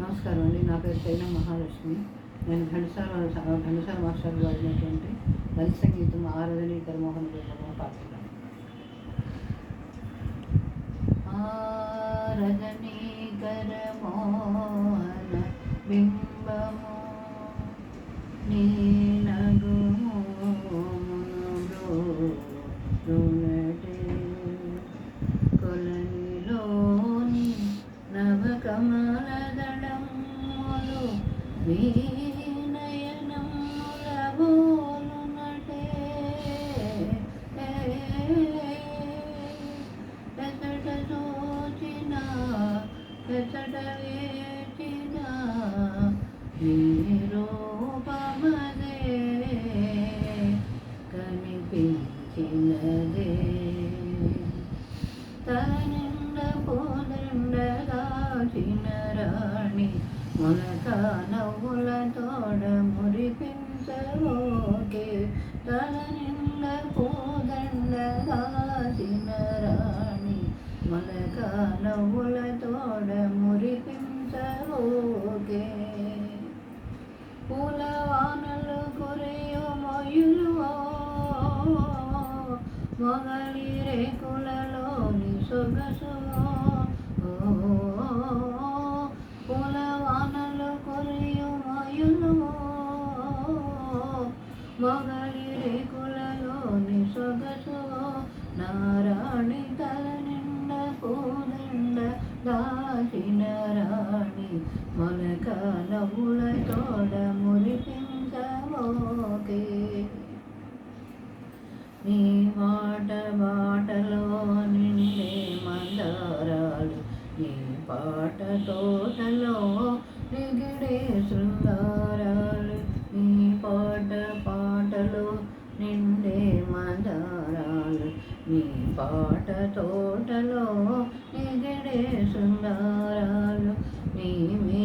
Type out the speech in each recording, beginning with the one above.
నమస్కారం అండి. నా పేరు చైన మహాలక్ష్మి. నేను ఘంటసాల ఘంటసాల మాస్టర్ వాడినటువంటి లలిత సంగీతం ఆరాధని కరమోహన్ బిర్లమ్మ పాడుతున్నాను ఆరదని కరమోహన బింబము నీ కనిపించినదే తలనిండ పోదండ దాచిన రాణి మొలక నవ్వుల తోడ మురిపించబోకే తలనిండ పోదండ దాచిన రాణి. మొలక నవ్వుల తోడ మురిపించబోకే పూల వానలు కురియు మొయులు మొగలి రేకులలోని సొగసు. ఓ మొగలి రేకులలోని సొగసు నారాణి తల నిండ పూదండ దాచిన రాణి మొలక నవ్వుల తోడ మురిపించబోకే నీ మాట బాటలో నిండే మందారాలు నీ పాట తోటలో నిగిడే నిండే మందారాలు నీ పాట తోటలో నిగడే సుందారాలు నీ మే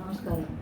నమస్కారం.